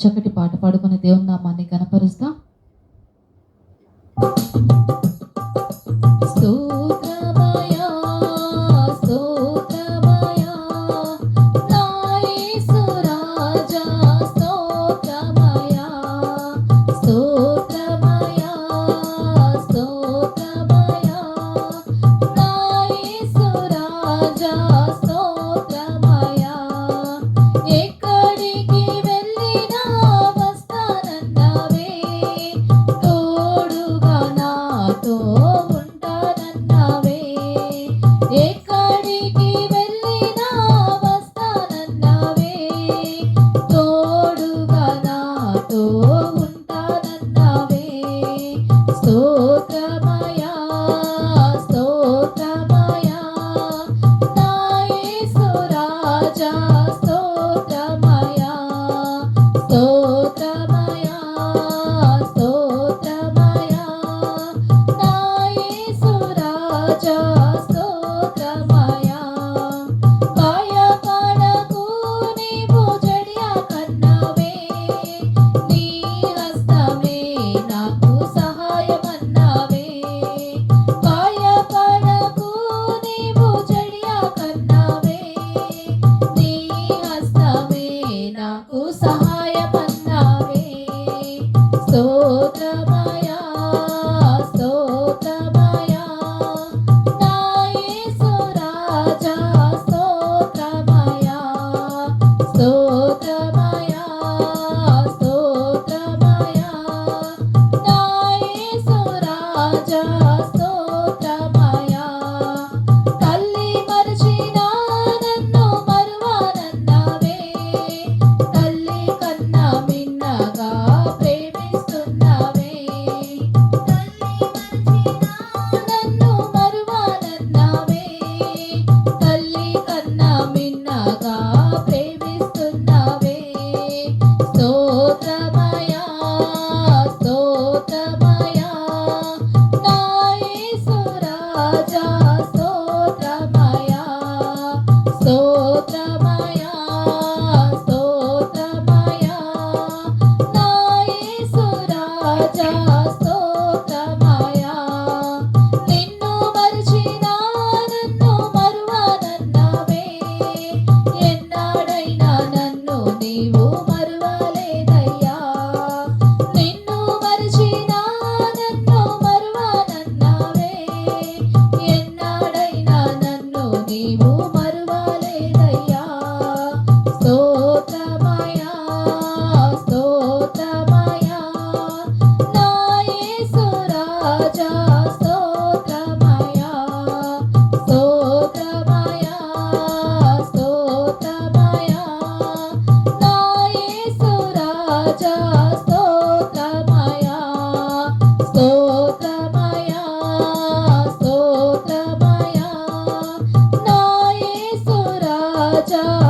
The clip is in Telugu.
చక్కటి పాట పాడుకుని దేవుని నామాన్ని కనపరుస్తాం Oh, up. just So.